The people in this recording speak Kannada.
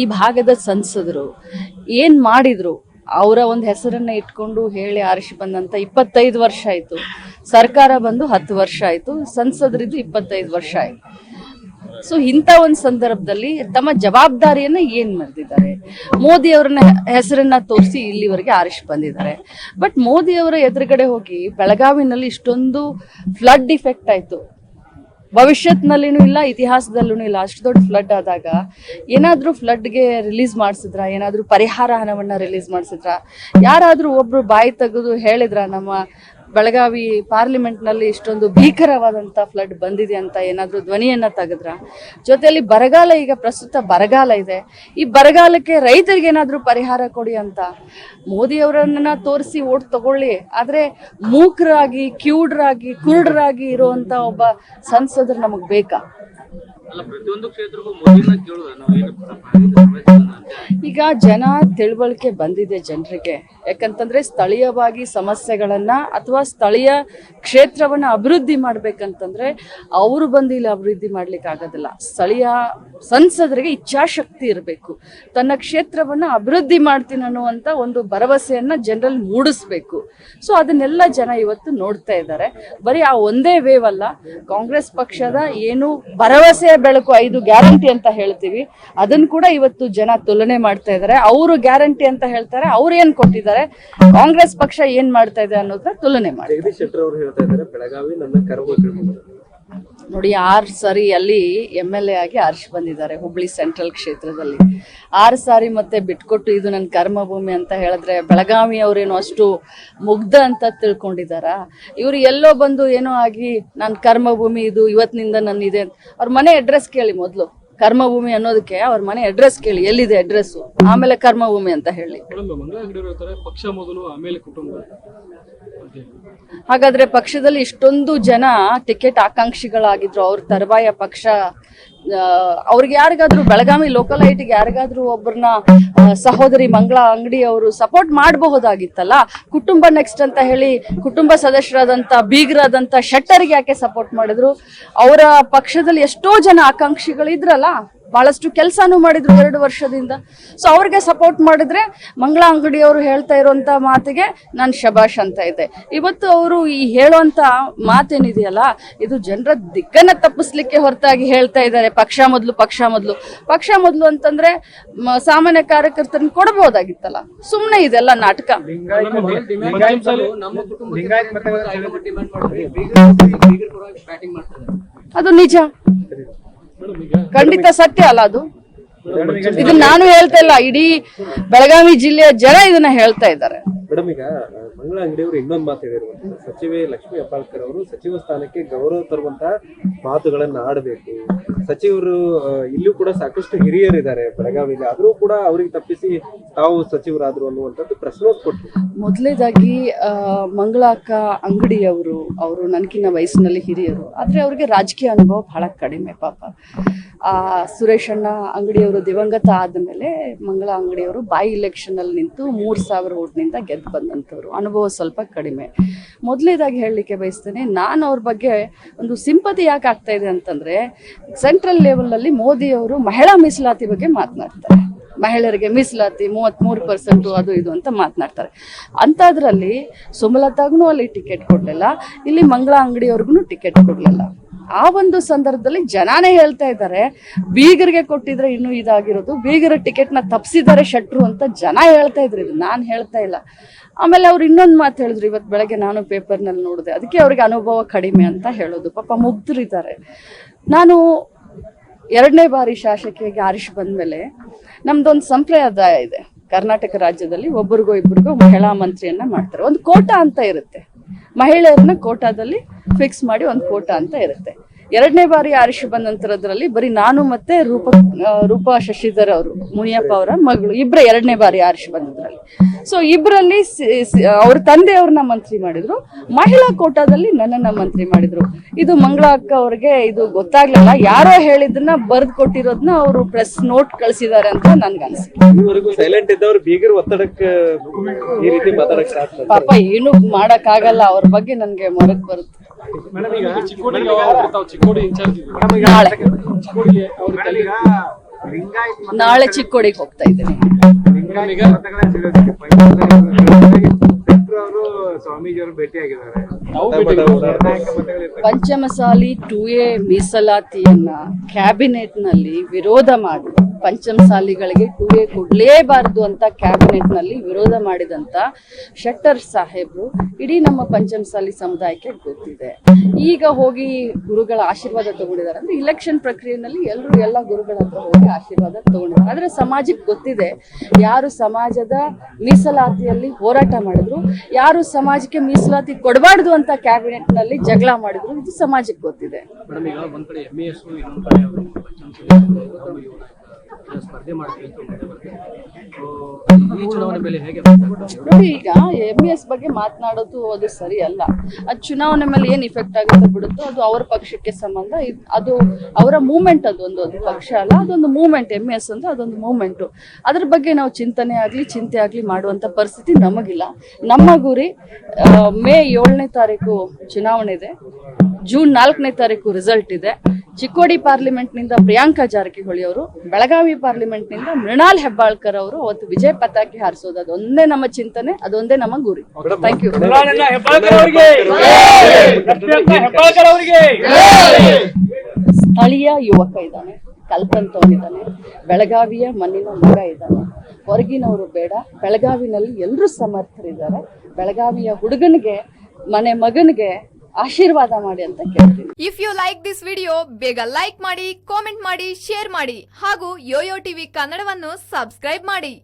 ಈ ಭಾಗದ ಸಂಸದರು ಏನ್ ಮಾಡಿದ್ರು? ಅವರ ಒಂದು ಹೆಸರನ್ನ ಇಟ್ಕೊಂಡು ಹೇಳಿ ಆರಿಸಿ ಬಂದಂತ ಇಪ್ಪತ್ತೈದು ವರ್ಷ ಆಯ್ತು. ಸರ್ಕಾರ ಬಂದು ಹತ್ತು ವರ್ಷ ಆಯ್ತು. ಸಂಸದರಿದ್ದು ಇಪ್ಪತ್ತೈದು ವರ್ಷ ಆಯ್ತು. ಸೊ ಇಂಥ ಒಂದು ಸಂದರ್ಭದಲ್ಲಿ ತಮ್ಮ ಜವಾಬ್ದಾರಿಯನ್ನ ಏನ್ ಮರೆದಿದ್ದಾರೆ ಮೋದಿ ಅವರನ್ನ ಹೆಸರನ್ನ ತೋರಿಸಿ ಇಲ್ಲಿವರೆಗೆ ಆರಿಸಿ ಬಂದಿದ್ದಾರೆ. ಬಟ್ ಮೋದಿ ಅವರ ಎದುರುಗಡೆ ಹೋಗಿ ಬೆಳಗಾವಿನಲ್ಲಿ ಇಷ್ಟೊಂದು ಫ್ಲಡ್ ಇಫೆಕ್ಟ್ ಆಯ್ತು. ಭವಿಷ್ಯತ್ನಲ್ಲಿನೂ ಇಲ್ಲ ಇತಿಹಾಸದಲ್ಲೂ ಇಲ್ಲ. ಅಷ್ಟು ದೊಡ್ಡ ಫ್ಲಡ್ ಆದಾಗ ಏನಾದ್ರೂ ಫ್ಲಡ್ಗೆ ರಿಲೀಸ್ ಮಾಡಿಸಿದ್ರ? ಏನಾದ್ರೂ ಪರಿಹಾರ ಹಣವನ್ನ ರಿಲೀಸ್ ಮಾಡಿಸಿದ್ರ? ಯಾರಾದ್ರೂ ಒಬ್ರು ಬಾಯಿ ತೆಗೆದು ಹೇಳಿದ್ರ ನಮ್ಮ ಬೆಳಗಾವಿ ಪಾರ್ಲಿಮೆಂಟ್ನಲ್ಲಿ ಇಷ್ಟೊಂದು ಭೀಕರವಾದಂತ ಫ್ಲಡ್ ಬಂದಿದೆ ಅಂತ ಏನಾದ್ರೂ ಧ್ವನಿಯನ್ನ ತೆಗೆದ್ರ? ಜೊತೆಯಲ್ಲಿ ಬರಗಾಲ ಈಗ ಪ್ರಸ್ತುತ ಬರಗಾಲ ಇದೆ. ಈ ಬರಗಾಲಕ್ಕೆ ರೈತರಿಗೆ ಏನಾದ್ರೂ ಪರಿಹಾರ ಕೊಡಿ ಅಂತ ಮೋದಿ ಅವರನ್ನ ತೋರಿಸಿ ಓಟ್ ತಗೊಳ್ಳಿ. ಆದ್ರೆ ಮೂಕರಾಗಿ, ಕ್ಯೂಡ್ರಾಗಿ, ಕುರುಡ್ರಾಗಿ ಇರುವಂತ ಒಬ್ಬ ಸಂಸದರು ನಮಗ್ ಬೇಕಾ? ಪ್ರತಿಯೊಂದು ಕ್ಷೇತ್ರಕ್ಕೂ ಈಗ ಜನ ತಿಳುವಳಿಕೆ ಬಂದಿದೆ ಜನರಿಗೆ. ಯಾಕಂತಂದ್ರೆ ಸ್ಥಳೀಯವಾಗಿ ಸಮಸ್ಯೆಗಳನ್ನ ಅಥವಾ ಸ್ಥಳೀಯ ಕ್ಷೇತ್ರವನ್ನ ಅಭಿವೃದ್ಧಿ ಮಾಡ್ಬೇಕಂತಂದ್ರೆ ಅವರು ಬಂದು ಇಲ್ಲಿ ಅಭಿವೃದ್ಧಿ ಮಾಡ್ಲಿಕ್ಕೆ ಆಗೋದಿಲ್ಲ. ಸ್ಥಳೀಯ ಸಂಸದರಿಗೆ ಇಚ್ಛಾಶಕ್ತಿ ಇರಬೇಕು. ತನ್ನ ಕ್ಷೇತ್ರವನ್ನ ಅಭಿವೃದ್ಧಿ ಮಾಡ್ತೀನಿ ಅನ್ನುವಂತ ಒಂದು ಭರವಸೆಯನ್ನ ಜನರಲ್ಲಿ ಮೂಡಿಸ್ಬೇಕು. ಸೊ ಅದನ್ನೆಲ್ಲ ಜನ ಇವತ್ತು ನೋಡ್ತಾ ಇದ್ದಾರೆ. ಬರೀ ಆ ಒಂದೇ ವೇವ್ ಅಲ್ಲ, ಕಾಂಗ್ರೆಸ್ ಪಕ್ಷದ ಏನು ಭರವಸೆಯ ಬೆಳಕು, ಐದು ಗ್ಯಾರಂಟಿ ಅಂತ ಹೇಳ್ತೀವಿ ಅದನ್ನ ಕೂಡ ಇವತ್ತು ಜನ ತುಲನೆ ಮಾಡ್ತಾ ಇದ್ದಾರೆ. ಅವರು ಗ್ಯಾರಂಟಿ ಅಂತ ಹೇಳ್ತಾರೆ. ಅವ್ರು ಏನ್ ಕೊಟ್ಟಿದ್ದಾರೆ? ಕಾಂಗ್ರೆಸ್ ಪಕ್ಷ ಏನ್ ಮಾಡ್ತಾ ಇದೆ ಅನ್ನೋದ್ರ ತುಲನೆ ಮಾಡಿ. ಬೆಳಗಾವಿ ನೋಡಿ ಆರ್ ಸಾರಿ ಅಲ್ಲಿ ಎಂ ಎಲ್ ಎ ಆಗಿ ಅರ್ಶ್ ಬಂದಿದ್ದಾರೆ ಹುಬ್ಳಿ ಸೆಂಟ್ರಲ್ ಕ್ಷೇತ್ರದಲ್ಲಿ. ಆರ್ ಸಾರಿ ಮತ್ತೆ ಬಿಟ್ಕೊಟ್ಟು ಇದು ನನ್ನ ಕರ್ಮಭೂಮಿ ಅಂತ ಹೇಳಿದ್ರೆ ಬೆಳಗಾವಿ ಅವರೇನೋ ಅಷ್ಟು ಮುಗ್ಧ ಅಂತ ತಿಳ್ಕೊಂಡಿದಾರ ಇವ್ರು ಎಲ್ಲೋ ಬಂದು ಏನೋ ಆಗಿ ನನ್ನ ಕರ್ಮಭೂಮಿ ಇದು ಇವತ್ತಿನಿಂದ ನನ್ನ ಇದೆ ಅಂತ. ಅವ್ರ ಮನೆ ಅಡ್ರೆಸ್ ಕೇಳಿ ಮೊದಲು. ಕರ್ಮಭೂಮಿ ಅನ್ನೋದಕ್ಕೆ ಅವ್ರ ಮನೆ ಅಡ್ರೆಸ್ ಕೇಳಿ ಎಲ್ಲಿದೆ ಅಡ್ರೆಸ್ ಆಮೇಲೆ ಕರ್ಮಭೂಮಿ ಅಂತ ಹೇಳಿ. ಪಕ್ಷ ಮೊದಲು ಆಮೇಲೆ ಕುಟುಂಬ ಹಾಗಾದ್ರೆ ಪಕ್ಷದಲ್ಲಿ ಇಷ್ಟೊಂದು ಜನ ಟಿಕೆಟ್ ಆಕಾಂಕ್ಷಿಗಳಾಗಿದ್ರು ಅವ್ರ ತರುವಾಯ ಪಕ್ಷ. ಅವ್ರಿಗೆ ಯಾರಿಗಾದ್ರೂ ಬೆಳಗಾವಿ ಲೋಕಲೈಟ್ಗೆ ಯಾರಿಗಾದ್ರೂ ಒಬ್ಬರನ್ನ ಸಹೋದರಿ ಮಂಗಳ ಅಂಗಡಿ ಅವರು ಸಪೋರ್ಟ್ ಮಾಡಬಹುದಾಗಿತ್ತಲ್ಲ, ಕುಟುಂಬ ನೆಕ್ಸ್ಟ್ ಅಂತ ಹೇಳಿ, ಕುಟುಂಬ ಸದಸ್ಯರಾದಂತ, ಬೀಗರಾದಂತ ಶೆಟ್ಟರ್ಗೆ ಯಾಕೆ ಸಪೋರ್ಟ್ ಮಾಡಿದ್ರು? ಅವರ ಪಕ್ಷದಲ್ಲಿ ಎಷ್ಟೋ ಜನ ಆಕಾಂಕ್ಷಿಗಳಿದ್ರಲ್ಲ? ಬಹಳಷ್ಟು ಕೆಲಸನೂ ಮಾಡಿದ್ರು ಎರಡು ವರ್ಷದಿಂದ. ಸೊ ಅವ್ರಿಗೆ ಸಪೋರ್ಟ್ ಮಾಡಿದ್ರೆ ಮಂಗಳ ಅಂಗಡಿಯವರು ಹೇಳ್ತಾ ಇರುವಂತ ಮಾತಿಗೆ ನಾನು ಶಬಾಷ್ ಅಂತ ಇದೆ ಇವತ್ತು ಅವರು ಈ ಹೇಳುವಂತ ಮಾತೇನಿದೆಯಲ್ಲ, ಇದು ಜನರ ದಿಕ್ಕನ್ನ ತಪ್ಪಿಸ್ಲಿಕ್ಕೆ ಹೊರತಾಗಿ ಹೇಳ್ತಾ ಇದ್ದಾರೆ. ಪಕ್ಷ ಮೊದಲು ಪಕ್ಷ ಮೊದಲು. ಪಕ್ಷ ಮೊದಲು ಅಂತಂದ್ರೆ ಸಾಮಾನ್ಯ ಕಾರ್ಯಕರ್ತರನ್ನ ಕೊಡಬಹುದಾಗಿತ್ತಲ್ಲ ಸುಮ್ಮನೆ ಇದೆಲ್ಲ ನಾಟಕ. ಅದು ನಿಜ. ಖಂಡಿತ ಸತ್ಯ ಅಲ್ಲ ಅದು. ಇದನ್ನ ನಾನು ಹೇಳ್ತಾ ಇಲ್ಲ, ಇಡೀ ಬೆಳಗಾವಿ ಜಿಲ್ಲೆಯ ಜನ ಇದನ್ನ ಹೇಳ್ತಾ ಇದ್ದಾರೆ. ಮೇಡಮ್, ಈಗ ಮಂಗಳ ಇನ್ನೊಂದು ಮಾತು ಸಚಿವೆ ಲಕ್ಷ್ಮೀ ಅಪಾಲ್ಕರ್ ಅವರು ಸಚಿವ ಸ್ಥಾನಕ್ಕೆ ಗೌರವ ತರುವಂತ ಮಾತುಗಳನ್ನ ಆಡಬೇಕು. ಸಚಿವರು ಇಲ್ಲೂ ಕೂಡ ಸಾಕಷ್ಟು ಹಿರಿಯರಿದ್ದಾರೆ ಬೆಳಗಾವಿಯಲ್ಲಿ. ಆದರೂ ಕೂಡ ಅವರಿಗೆ ತಪ್ಪಿಸಿ ತಾವು ಸಚಿವರಾದ್ರು ಅನ್ನುವಂಥದ್ದು ಪ್ರಶ್ನೋತ್ ಕೊಟ್ಟರು ಮೊದಲೇದಾಗಿ ಮಂಗಳಾಕ ಅಂಗಡಿಯವರು, ಅವರು ನನಗಿನ್ನ ವಯಸ್ಸಿನಲ್ಲಿ ಹಿರಿಯರು, ಆದರೆ ಅವರಿಗೆ ರಾಜಕೀಯ ಅನುಭವ ಬಹಳ ಕಡಿಮೆ ಪಾಪ. ಆ, ಸುರೇಶ್ ಅಣ್ಣ ಅಂಗಡಿಯವರು ದಿವಂಗತ ಆದಮೇಲೆ ಮಂಗಳ ಅಂಗಡಿಯವರು ಬಾಯಿ ಇಲೆಕ್ಷನ್ ಅಲ್ಲಿ ನಿಂತು ಮೂರು ಸಾವಿರ ಓಟ್ನಿಂದ ಗೆದ್ದು ಬಂದಂಥವ್ರು. ಅನುಭವ ಸ್ವಲ್ಪ ಕಡಿಮೆ. ಮೊದಲೇದಾಗಿ ಹೇಳಲಿಕ್ಕೆ ಬಯಸ್ತೇನೆ, ನಾನು ಅವ್ರ ಬಗ್ಗೆ ಒಂದು ಸಿಂಪತಿ ಯಾಕೆ ಆಗ್ತಾ ಇದೆ ಅಂತಂದ್ರೆ ಸೆಂಟ್ರಲ್ ಲೆವೆಲಲ್ಲಿ ಮೋದಿ ಅವರು ಮಹಿಳಾ ಮೀಸಲಾತಿ ಬಗ್ಗೆ ಮಾತನಾಡ್ತಾರೆ. ಮಹಿಳೆಯರಿಗೆ ಮೀಸಲಾತಿ ಮೂವತ್ಮೂರು ಪರ್ಸೆಂಟು ಅದು ಇದು ಅಂತ ಮಾತನಾಡ್ತಾರೆ. ಅಂಥದ್ರಲ್ಲಿ ಸುಮಲತಾಗೂ ಅಲ್ಲಿ ಟಿಕೆಟ್ ಕೊಡಲಿಲ್ಲ, ಇಲ್ಲಿ ಮಂಗಳ ಅಂಗಡಿಯವ್ರಿಗೂ ಟಿಕೆಟ್ ಕೊಡಲಿಲ್ಲ. ಆ ಒಂದು ಸಂದರ್ಭದಲ್ಲಿ ಜನಾನೇ ಹೇಳ್ತಾ ಇದ್ದಾರೆ, ಬೀಗರಿಗೆ ಕೊಟ್ಟಿದ್ರೆ ಇನ್ನೂ ಇದಾಗಿರೋದು, ಬೀಗರ ಟಿಕೆಟ್ನ ತಪ್ಪಿಸಿದ್ದಾರೆ ಶಟ್ರು ಅಂತ ಜನ ಹೇಳ್ತಾ ಇದ್ರು. ಇದು ನಾನು ಹೇಳ್ತಾ ಇಲ್ಲ. ಆಮೇಲೆ ಅವ್ರು ಇನ್ನೊಂದು ಮಾತು ಹೇಳಿದ್ರು ಇವತ್ತು ಬೆಳಗ್ಗೆ ನಾನು ಪೇಪರ್ನಲ್ಲಿ ನೋಡಿದೆ, ಅದಕ್ಕೆ ಅವ್ರಿಗೆ ಅನುಭವ ಕಡಿಮೆ ಅಂತ ಹೇಳೋದು. ಪಾಪ ಮುಗ್ಧರಿದ್ದಾರೆ ನಾನು ಎರಡನೇ ಬಾರಿ ಶಾಸಕಿಯಾಗಿ ಬಂದ ಬಂದ್ಮೇಲೆ ನಮ್ದೊಂದು ಸಂಪ್ರದಾಯ ಇದೆ. ಕರ್ನಾಟಕ ರಾಜ್ಯದಲ್ಲಿ ಒಬ್ಬರಿಗೋ ಇಬ್ಬರಿಗೋ ಮಹಿಳಾ ಮಂತ್ರಿಯನ್ನ ಮಾಡ್ತಾರೆ. ಒಂದು ಕೋಟಾ ಅಂತ ಇರುತ್ತೆ. ಮಹಿಳೆಯರನ್ನ ಕೋಟಾದಲ್ಲಿ ಫಿಕ್ಸ್ ಮಾಡಿ ಒಂದು ಕೋಟಾ ಅಂತ ಇರುತ್ತೆ. ಎರಡನೇ ಬಾರಿ ಆರಿಸಿ ಬಂದ ನಂತರದ್ರಲ್ಲಿ ಬರೀ ನಾನು ಮತ್ತೆ ರೂಪ ರೂಪಾ ಶಶಿಧರ್ ಅವರು, ಮುನಿಯಪ್ಪ ಅವರ ಮಗಳು ಇಬ್ಬರ ಎರಡನೇ ಬಾರಿ ಆರಿಸಿ ಬಂದಿದ್ರಲ್ಲಿ. ಸೊ ಇಬ್ರಲ್ಲಿ ಸಿ- ಸಿ- ಅವ್ರ ತಂದೆಯವ್ರನ್ನ ಮಂತ್ರಿ ಮಾಡಿದ್ರು. ಮಹಿಳಾ ಕೋಟಾದಲ್ಲಿ ನನ್ನನ್ನ ಮಂತ್ರಿ ಮಾಡಿದ್ರು. ಇದು ಮಂಗಳ ಅಕ್ಕ ಅವ್ರಿಗೆ ಇದು ಗೊತ್ತಾಗ್ಲಿಲ್ಲ. ಯಾರೋ ಹೇಳಿದ್ದನ್ನ ಬರ್ದ್ ಕೊಟ್ಟಿರೋದನ್ನ ಅವರು ಪ್ರೆಸ್ ನೋಟ್ ಕಳ್ಸಿದಾರೆ ಅಂತ ನನ್ಗೆ ಅನ್ಸುತ್ತೆ ಇದುವರೆಗೂ ಸೈಲೆಂಟ್ ಇದ್ದವ್ರು ಬೀಗರು ಒತ್ತಡಕ್ಕೆ ಈ ರೀತಿ ಮಾತಾಡಕ್ ಸ್ಟಾರ್ಟ್ ಪಾಪ ಏನು ಮಾಡಕ್ ಆಗಲ್ಲ ಅವ್ರ ಬಗ್ಗೆ ನನ್ಗೆ ಮೊರಕ್ ಬರುತ್ತೆ. ನಾಳೆ ಚಿಕ್ಕೋಡಿಗೆ ಹೋಗ್ತಾ ಇದ್ದೀನಿ. ಪಂಚಮಸಾಲಿ ಟು ಎ ಮೀಸಲಾತಿಯನ್ನ ಕ್ಯಾಬಿನೆಟ್ನಲ್ಲಿ ವಿರೋಧ ಮಾಡಿ ಪಂಚಮಸಾಲಿಗಳಿಗೆ ಟೂ ಎ ಕೊಡಲೇಬಾರದು ಅಂತ ಕ್ಯಾಬಿನೆಟ್ನಲ್ಲಿ ವಿರೋಧ ಮಾಡಿದಂತ ಶೆಟ್ಟರ್ ಸಾಹೇಬ್ರು ಇಡೀ ನಮ್ಮ ಪಂಚಮಸಾಲಿ ಸಮುದಾಯಕ್ಕೆ ಗೊತ್ತಿದೆ. ಈಗ ಹೋಗಿ ಗುರುಗಳ ಆಶೀರ್ವಾದ ತಗೊಂಡಿದ್ದಾರೆ. ಅಂದ್ರೆ ಇಲೆಕ್ಷನ್ ಪ್ರಕ್ರಿಯೆನಲ್ಲಿ ಎಲ್ಲರೂ ಎಲ್ಲ ಗುರುಗಳ ಹತ್ರ ಹೋಗಿ ಆಶೀರ್ವಾದ ತಗೊಂಡಿದ್ದಾರೆ. ಆದರೆ ಸಮಾಜಕ್ಕೆ ಗೊತ್ತಿದೆ, ಯಾರು ಸಮಾಜದ ಮೀಸಲಾತಿಯಲ್ಲಿ ಹೋರಾಟ ಮಾಡಿದ್ರು, ಯಾರು ಸಮಾಜಕ್ಕೆ ಮೀಸಲಾತಿ ಕೊಡಬಾರ್ದು ಅಂತ ಕ್ಯಾಬಿನೆಟ್ನಲ್ಲಿ ಜಗಳ ಮಾಡಿದ್ರು, ಇದು ಸಮಾಜಕ್ಕೆ ಗೊತ್ತಿದೆ. ಸ್ಪರ್ಧೆ ಮಾಡಬೇಕು ನೋಡಿ ಈಗ ಎಂ ಎಸ್ ಬಗ್ಗೆ ಮಾತನಾಡೋದು ಅದು ಸರಿ ಅಲ್ಲ ಅದು ಚುನಾವಣೆ ಮೇಲೆ ಏನ್ ಇಫೆಕ್ಟ್ ಆಗುತ್ತೆ ಬಿಡುತ್ತೋ ಅದು ಅವ್ರ ಪಕ್ಷಕ್ಕೆ ಸಂಬಂಧ. ಅದು ಅವರ ಮೂವ್ಮೆಂಟ್ ಅದೊಂದು ಅದು ಪಕ್ಷ ಅಲ್ಲ, ಅದೊಂದು ಮೂವ್ಮೆಂಟ್ ಎಂ ಎಸ್ ಅಂದ್ರೆ ಅದೊಂದು ಮೂವ್ಮೆಂಟು ಅದ್ರ ಬಗ್ಗೆ ನಾವು ಚಿಂತನೆ ಆಗ್ಲಿ, ಚಿಂತೆ ಆಗ್ಲಿ ಮಾಡುವಂತ ಪರಿಸ್ಥಿತಿ ನಮಗಿಲ್ಲ. ನಮ್ಮ ಗುರಿ ಮೇ ಏಳನೇ ತಾರೀಕು ಚುನಾವಣೆ ಇದೆ. ಜೂನ್ ನಾಲ್ಕನೇ ತಾರೀಕು ರಿಸಲ್ಟ್ ಇದೆ. ಚಿಕ್ಕೋಡಿ ಪಾರ್ಲಿಮೆಂಟ್ನಿಂದ ಪ್ರಿಯಾಂಕಾ ಜಾರಕಿಹೊಳಿ ಅವರು ಬೆಳಗಾವಿ ಪಾರ್ಲಿಮೆಂಟ್ನಿಂದ ಮೃಣಾಲ್ ಹೆಬ್ಬಾಳ್ಕರ್ ಅವರು ಅವತ್ತು ವಿಜಯ ಪತಾಕಿ ಹಾರಿಸೋದು. ಅದೊಂದೇ ನಮ್ಮ ಚಿಂತನೆ ಅದೊಂದೇ ನಮ್ಮ ಗುರಿ. ಥ್ಯಾಂಕ್ ಯು ಸ್ಥಳೀಯ ಯುವಕ ಇದ್ದಾನೆ ಕಲ್ಪಂತವನಿದ್ದಾನೆ ಬೆಳಗಾವಿಯ ಮಣ್ಣಿನ ಮಗ ಇದ್ದಾನೆ. ಹೊರಗಿನವರು ಬೇಡ ಬೆಳಗಾವಿನಲ್ಲಿ ಎಲ್ಲರೂ ಸಮರ್ಥರಿದ್ದಾರೆ. ಬೆಳಗಾವಿಯ ಹುಡುಗನಿಗೆ ಮನೆ ಮಗನಿಗೆ ಆಶೀರ್ವಾದ ಮಾಡಿ ಅಂತ ಕೇಳ್ತೀನಿ. If you like this video ಬೇಗ ಲೈಕ್ ಮಾಡಿ ಕಾಮೆಂಟ್ ಮಾಡಿ ಶೇರ್ ಮಾಡಿ ಹಾಗೂ ಯೋಯೋ ಟಿವಿ ಕನ್ನಡವನ್ನು ಸಬ್ಸ್ಕ್ರೈಬ್ ಮಾಡಿ.